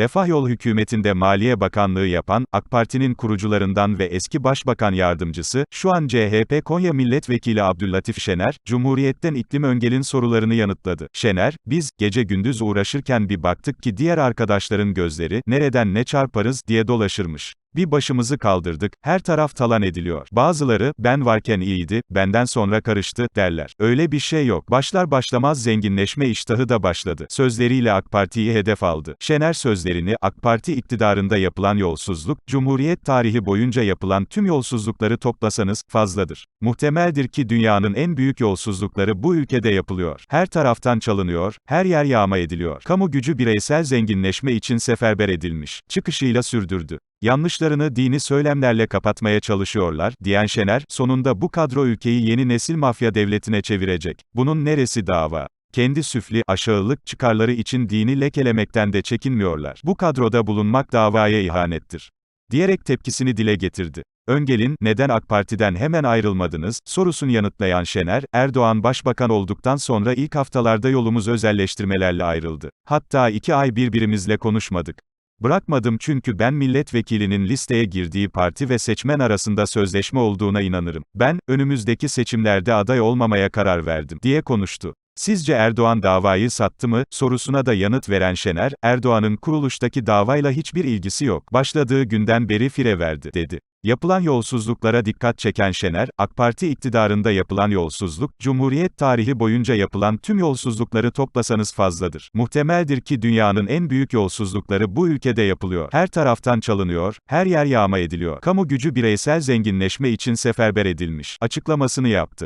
Refah Yol hükümetinde Maliye Bakanlığı yapan, AK Parti'nin kurucularından ve eski Başbakan Yardımcısı, şu an CHP Konya Milletvekili Abdüllatif Şener, Cumhuriyet'ten İklim Öngel'in sorularını yanıtladı. Şener, biz, gece gündüz uğraşırken bir baktık ki diğer arkadaşların gözleri, nereden ne çarparız, diye dolaşırmış. Bir başımızı kaldırdık, her taraf talan ediliyor. Bazıları, ben varken iyiydi, benden sonra karıştı, derler. Öyle bir şey yok. Başlar başlamaz zenginleşme iştahı da başladı. Sözleriyle AK Parti'yi hedef aldı. Şener sözlerini, AK Parti iktidarında yapılan yolsuzluk, Cumhuriyet tarihi boyunca yapılan tüm yolsuzlukları toplasanız, fazladır. Muhtemeldir ki dünyanın en büyük yolsuzlukları bu ülkede yapılıyor. Her taraftan çalınıyor, her yer yağma ediliyor. Kamu gücü bireysel zenginleşme için seferber edilmiş. Çıkışıyla sürdürdü. Yanlışlarını dini söylemlerle kapatmaya çalışıyorlar, diyen Şener, sonunda bu kadro ülkeyi yeni nesil mafya devletine çevirecek. Bunun neresi dava? Kendi süfli, aşağılık çıkarları için dini lekelemekten de çekinmiyorlar. Bu kadroda bulunmak davaya ihanettir. Diyerek tepkisini dile getirdi. Öngel'in, neden AK Parti'den hemen ayrılmadınız, sorusunu yanıtlayan Şener, Erdoğan başbakan olduktan sonra ilk haftalarda yolumuz özelleştirmelerle ayrıldı. Hatta iki ay birbirimizle konuşmadık. Bırakmadım çünkü ben milletvekilinin listeye girdiği parti ve seçmen arasında sözleşme olduğuna inanırım. Ben, önümüzdeki seçimlerde aday olmamaya karar verdim, diye konuştu. Sizce Erdoğan davayı sattı mı, sorusuna da yanıt veren Şener, Erdoğan'ın kuruluştaki davayla hiçbir ilgisi yok, başladığı günden beri fire verdi, dedi. Yapılan yolsuzluklara dikkat çeken Şener, AK Parti iktidarında yapılan yolsuzluk, Cumhuriyet tarihi boyunca yapılan tüm yolsuzlukları toplasanız fazladır. Muhtemeldir ki dünyanın en büyük yolsuzlukları bu ülkede yapılıyor. Her taraftan çalınıyor, her yer yağma ediliyor. Kamu gücü bireysel zenginleşme için seferber edilmiş. Açıklamasını yaptı.